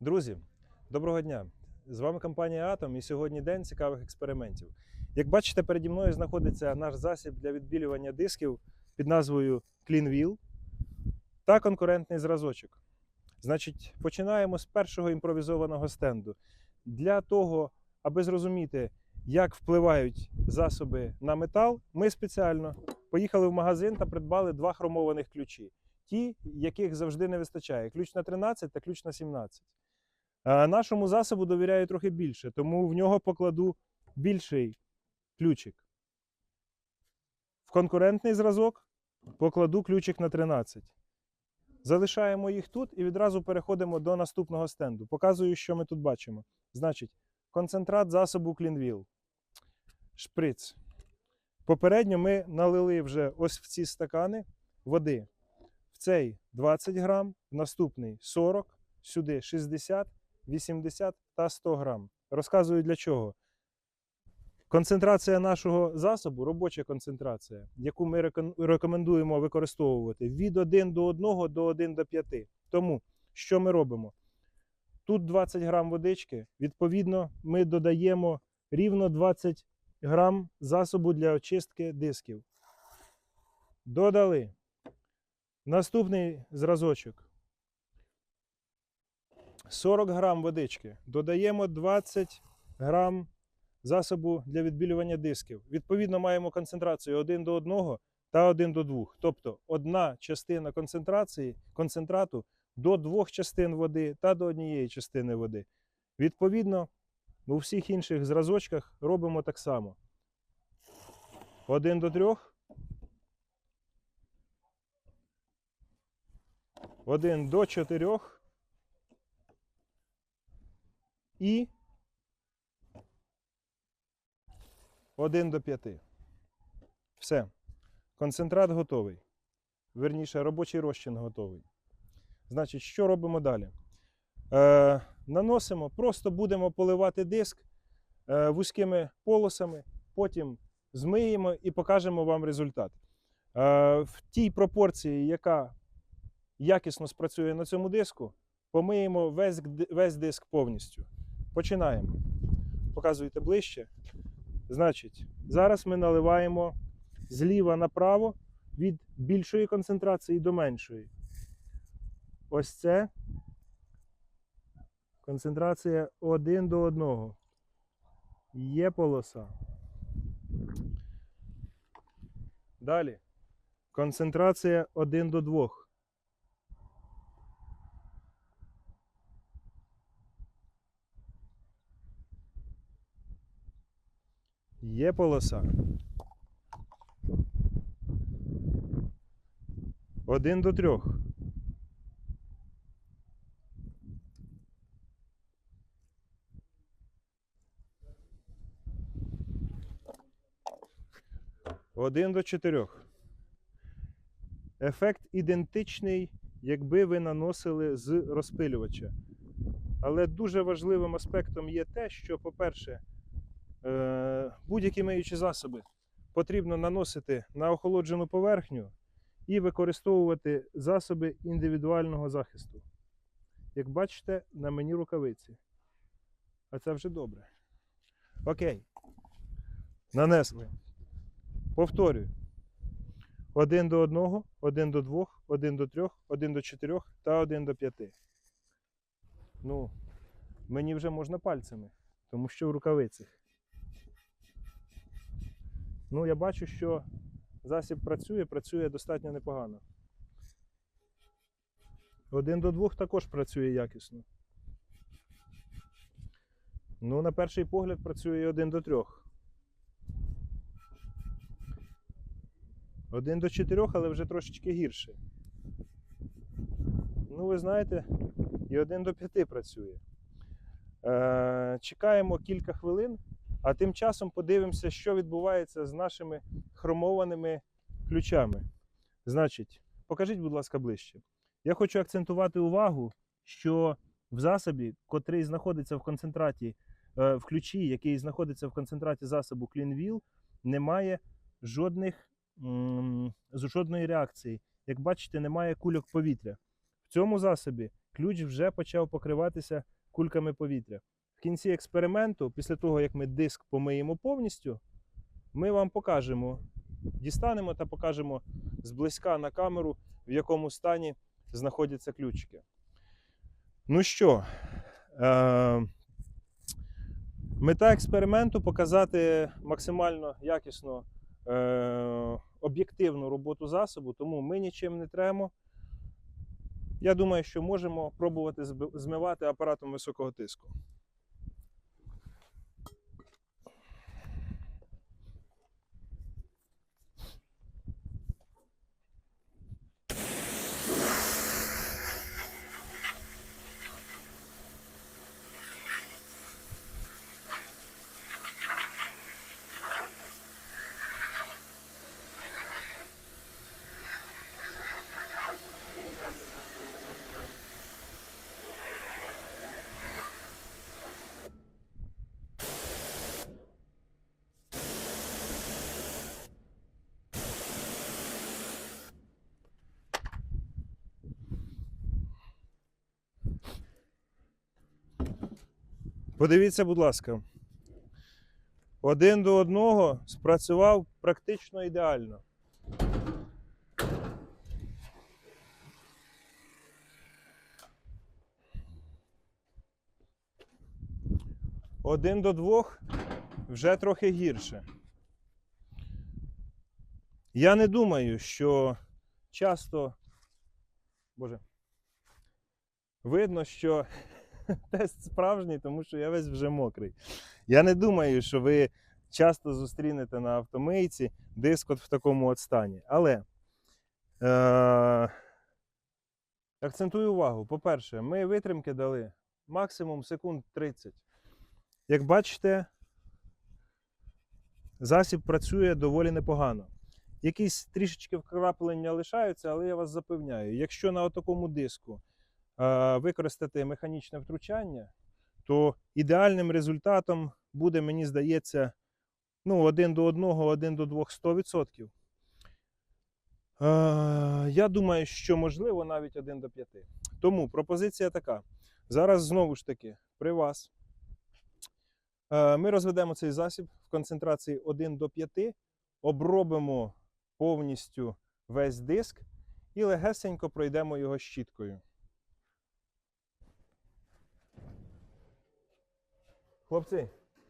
Друзі, доброго дня! З вами компанія Атом і сьогодні день цікавих експериментів. Як бачите, переді мною знаходиться наш засіб для відбілювання дисків під назвою CleanWheel та конкурентний зразочок. Значить, починаємо з першого імпровізованого стенду. Для того, аби зрозуміти, як впливають засоби на метал, ми спеціально поїхали в магазин та придбали два хромованих ключі. Ті, яких завжди не вистачає: ключ на 13 та ключ на 17. А нашому засобу довіряю трохи більше, тому в нього покладу більший ключик. В конкурентний зразок покладу ключик на 13. Залишаємо їх тут і відразу переходимо до наступного стенду. Показую, що ми тут бачимо. Значить, концентрат засобу CleanWheel. Шприц. Попередньо ми налили вже ось в ці стакани води. В цей 20 грам, в наступний 40, сюди 60, 80 та 100 грам. Розказую для чого. Концентрація нашого засобу, робоча концентрація, яку ми рекомендуємо використовувати від 1 до 1 до 1 до 5. Тому що ми робимо? Тут 20 грам водички, відповідно, ми додаємо рівно 20 грам засобу для очистки дисків. Додали. Наступний зразочок. 40 грам водички. Додаємо 20 грам засобу для відбілювання дисків. Відповідно, маємо концентрацію 1 до 1 та 1 до 2. Тобто одна частина концентрації, концентрату до двох частин води та до однієї частини води. Відповідно, у всіх інших зразочках робимо так само. 1 до 3. 1 до 4 і 1 до 5. Все. Концентрат готовий. Верніше, робочий розчин готовий. Значить, що робимо далі? Е, наносимо, просто будемо поливати диск е, вузькими полосами, потім змиємо і покажемо вам результат. Е, в тій пропорції, яка якісно спрацює на цьому диску, помиємо весь, весь диск повністю. Починаємо. Показуйте ближче. Значить, зараз ми наливаємо зліва направо від більшої концентрації до меншої. Ось це концентрація 1 до 1. Є полоса. Далі. Концентрація 1 до 2. Є полоса. Один до трьох. Один до чотирьох. Ефект ідентичний, якби ви наносили з розпилювача. Але дуже важливим аспектом є те, що, по-перше, будь-які миючі засоби потрібно наносити на охолоджену поверхню і використовувати засоби індивідуального захисту. Як бачите, на мені рукавиці. А це вже добре. Окей. Нанесли. Повторюю. Один до одного, один до двох, один до трьох, один до чотирьох та один до п'яти. Ну, мені вже можна пальцями, тому що в рукавицях. Ну, я бачу, що засіб працює, працює достатньо непогано. Один до двох також працює якісно. Ну, на перший погляд працює і один до трьох. Один до чотирьох, але вже трошечки гірше. Ну, ви знаєте, і один до п'яти працює. Е, чекаємо кілька хвилин, а тим часом подивимося, що відбувається з нашими хромованими ключами. Значить, покажіть, будь ласка, ближче. Я хочу акцентувати увагу, що в засобі, котрий знаходиться в концентраті, е, в ключі, який знаходиться в концентраті засобу CleanWheel, немає жодних, жодної реакції. Як бачите, немає кульок повітря. В цьому засобі ключ вже почав покриватися кульками повітря. В кінці експерименту, після того як ми диск помиємо повністю, ми вам покажемо, дістанемо та покажемо зблизька на камеру, в якому стані знаходяться ключики. Ну що, е- мета експерименту показати максимально якісно е- об'єктивну роботу засобу, тому ми нічим не тремо. Я думаю, що можемо пробувати змивати апаратом високого тиску. Подивіться, будь ласка. Один до одного спрацював практично ідеально. Один до двох вже трохи гірше. Я не думаю, що часто. Боже. Видно, що тест справжній, тому що я весь вже мокрий. Я не думаю, що ви часто зустрінете на автомийці диск от в такому от стані. Але е- акцентую увагу. По-перше, ми витримки дали максимум секунд 30. Як бачите, засіб працює доволі непогано. Якісь трішечки вкраплення лишаються, але я вас запевняю, якщо на такому диску використати механічне втручання, то ідеальним результатом буде, мені здається, ну, один до одного, один до двох 100%. Е, я думаю, що можливо навіть один до п'яти. Тому пропозиція така. Зараз знову ж таки при вас. Е, Ми розведемо цей засіб в концентрації 1 до 5, обробимо повністю весь диск і легесенько пройдемо його щіткою. Хлопці,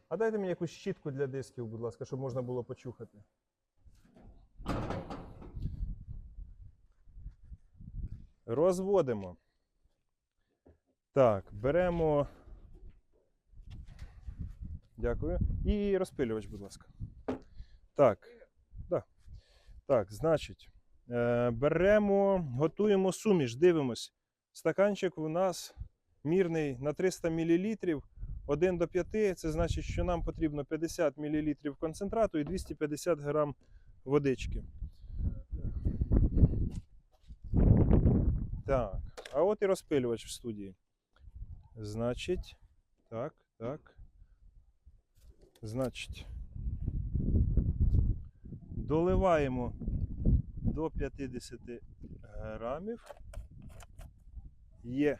а дайте мені якусь щітку для дисків, будь ласка, щоб можна було почухати. Розводимо. Так, беремо. Дякую. І розпилювач, будь ласка. Так. Да. Так, значить, е, беремо, готуємо суміш, дивимось. Стаканчик у нас мірний на 300 мл. 1 до 5 це значить, що нам потрібно 50 мл концентрату і 250 грам водички. Так, а от і розпилювач в студії. Значить, так, так. Значить, доливаємо до 50 грамів. Є.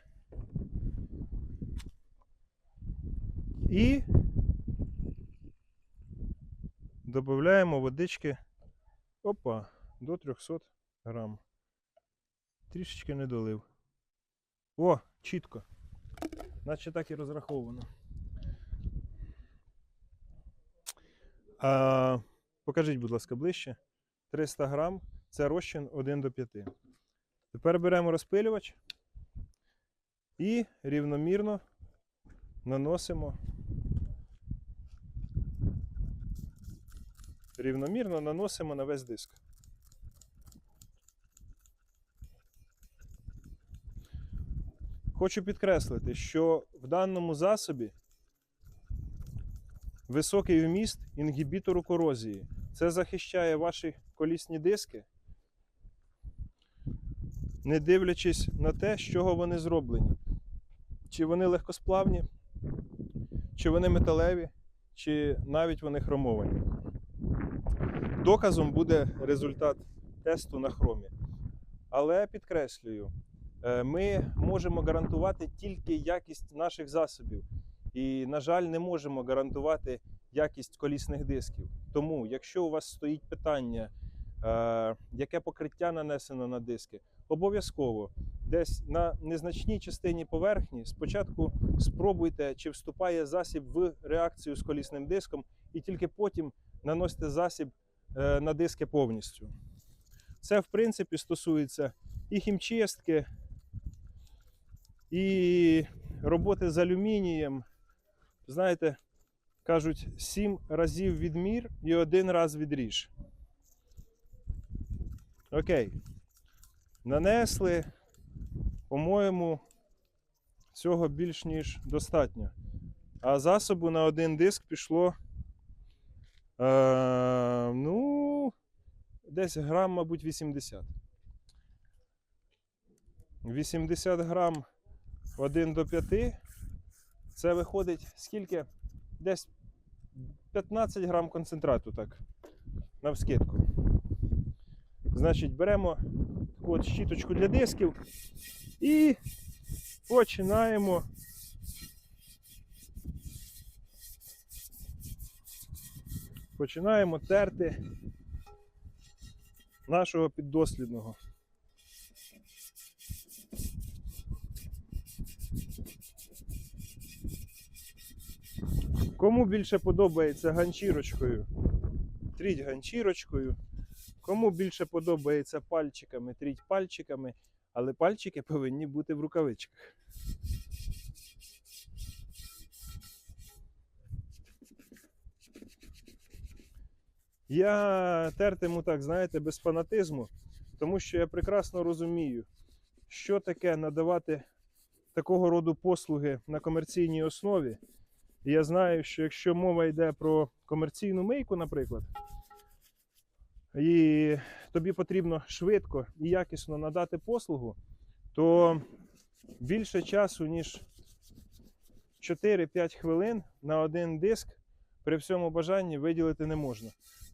І додаємо водички опа, до 300 грам. Трішечки не долив. О, чітко. Наче так і розраховано. А, покажіть, будь ласка, ближче. 300 грам це розчин 1 до 5. Тепер беремо розпилювач і рівномірно наносимо. Рівномірно наносимо на весь диск. Хочу підкреслити, що в даному засобі високий вміст інгібітору корозії. Це захищає ваші колісні диски, не дивлячись на те, з чого вони зроблені. Чи вони легкосплавні, чи вони металеві, чи навіть вони хромовані. Доказом буде результат тесту на хромі. Але підкреслюю, Е, Ми можемо гарантувати тільки якість наших засобів. І, на жаль, не можемо гарантувати якість колісних дисків. Тому, якщо у вас стоїть питання, е, яке покриття нанесено на диски, обов'язково десь на незначній частині поверхні спочатку спробуйте, чи вступає засіб в реакцію з колісним диском, і тільки потім наносите засіб на диски повністю. Це, в принципі, стосується і хімчистки, і роботи з алюмінієм. Знаєте, кажуть, сім разів відмір і один раз відріж. Окей. Нанесли, по-моєму, цього більш ніж достатньо. А засобу на один диск пішло. Е, ну, десь грам, мабуть, 80. 80 грам 1 до 5. Це виходить скільки? Десь 15 грам концентрату, так. Навскидку. Значить, беремо таку от щіточку для дисків і починаємо. Починаємо терти нашого піддослідного. Кому більше подобається ганчірочкою, тріть ганчірочкою. Кому більше подобається пальчиками, тріть пальчиками, але пальчики повинні бути в рукавичках. Я тертиму так, знаєте, без фанатизму, тому що я прекрасно розумію, що таке надавати такого роду послуги на комерційній основі. Я знаю, що якщо мова йде про комерційну мийку, наприклад, і тобі потрібно швидко і якісно надати послугу, то більше часу, ніж 4-5 хвилин на один диск при всьому бажанні виділити не можна.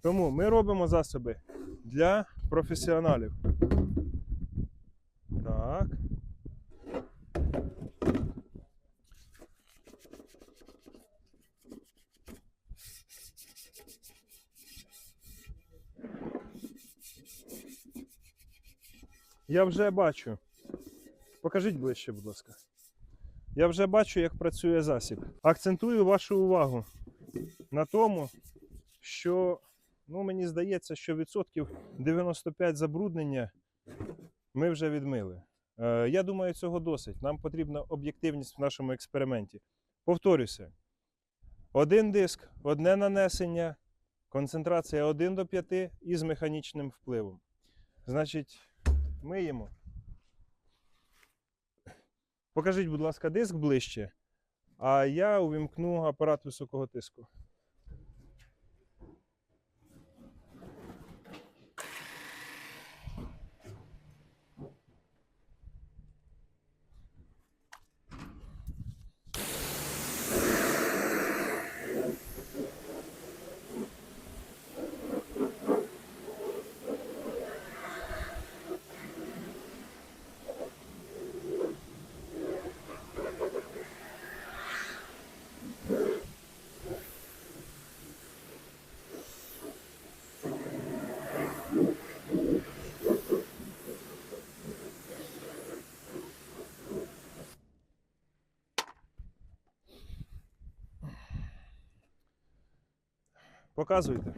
Тому ми робимо засоби для професіоналів. Так. Я вже бачу. Покажіть ближче, будь ласка. Я вже бачу, як працює засіб. Акцентую вашу увагу на тому, що ну, мені здається, що відсотків 95 забруднення ми вже відмили. Е, я думаю, цього досить. Нам потрібна об'єктивність в нашому експерименті. Повторюся: один диск, одне нанесення, концентрація 1 до 5 із механічним впливом. Значить, миємо. Покажіть, будь ласка, диск ближче, а я увімкну апарат високого тиску. Показуйте.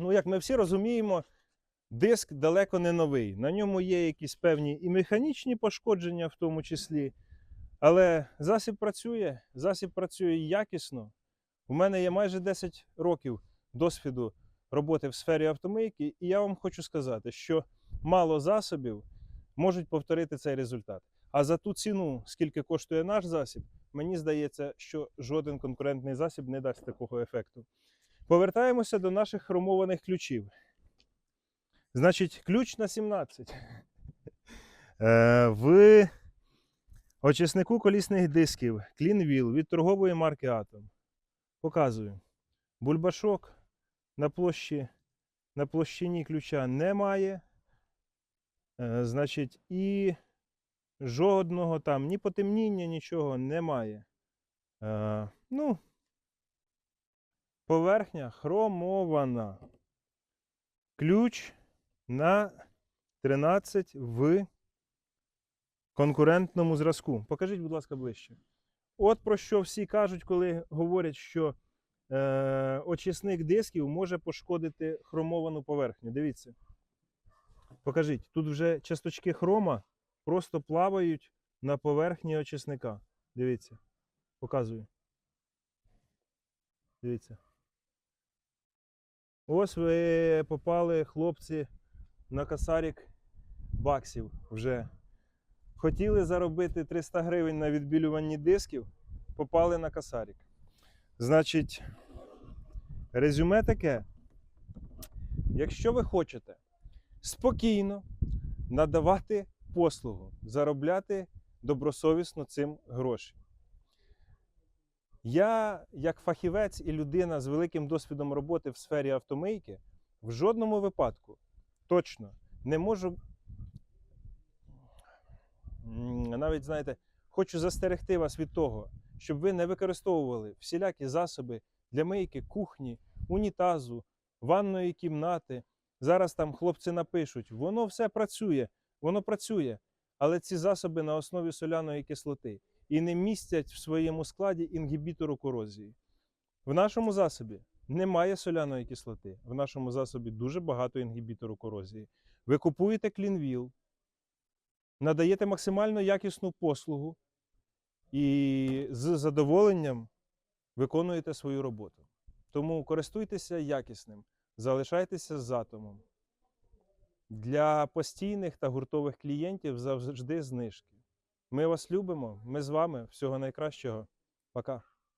Ну, як ми всі розуміємо, диск далеко не новий. На ньому є якісь певні і механічні пошкодження, в тому числі. Але засіб працює, засіб працює якісно. У мене є майже 10 років досвіду роботи в сфері автомийки, і я вам хочу сказати, що мало засобів можуть повторити цей результат. А за ту ціну, скільки коштує наш засіб, мені здається, що жоден конкурентний засіб не дасть такого ефекту. Повертаємося до наших хромованих ключів. Значить, ключ на 17. Е, В Очиснику колісних дисків Cleanwheel від торгової марки Atom. Показую. Бульбашок на площі, на площині ключа немає. Е, значить, і жодного там ні потемніння, нічого немає. Е, ну, поверхня хромована. Ключ на 13 в конкурентному зразку. Покажіть, будь ласка, ближче. От про що всі кажуть, коли говорять, що е, очисник дисків може пошкодити хромовану поверхню. Дивіться. Покажіть, тут вже часточки хрома просто плавають на поверхні очисника. Дивіться. Показую. Дивіться. Ось ви попали, хлопці, на касарік баксів вже. Хотіли заробити 300 гривень на відбілюванні дисків, попали на касарік. Значить, резюме таке. Якщо ви хочете спокійно надавати послугу, заробляти добросовісно цим гроші. Я, як фахівець і людина з великим досвідом роботи в сфері автомийки, в жодному випадку точно не можу. Навіть знаєте, хочу застерегти вас від того, щоб ви не використовували всілякі засоби для мийки кухні, унітазу, ванної кімнати. Зараз там хлопці напишуть, воно все працює, воно працює, але ці засоби на основі соляної кислоти і не містять в своєму складі інгібітору корозії. В нашому засобі немає соляної кислоти. В нашому засобі дуже багато інгібітору корозії. Ви купуєте клінвіл, надаєте максимально якісну послугу і з задоволенням виконуєте свою роботу. Тому користуйтеся якісним, залишайтеся з атомом. Для постійних та гуртових клієнтів завжди знижки. Ми вас любимо, ми з вами. Всього найкращого. Пока.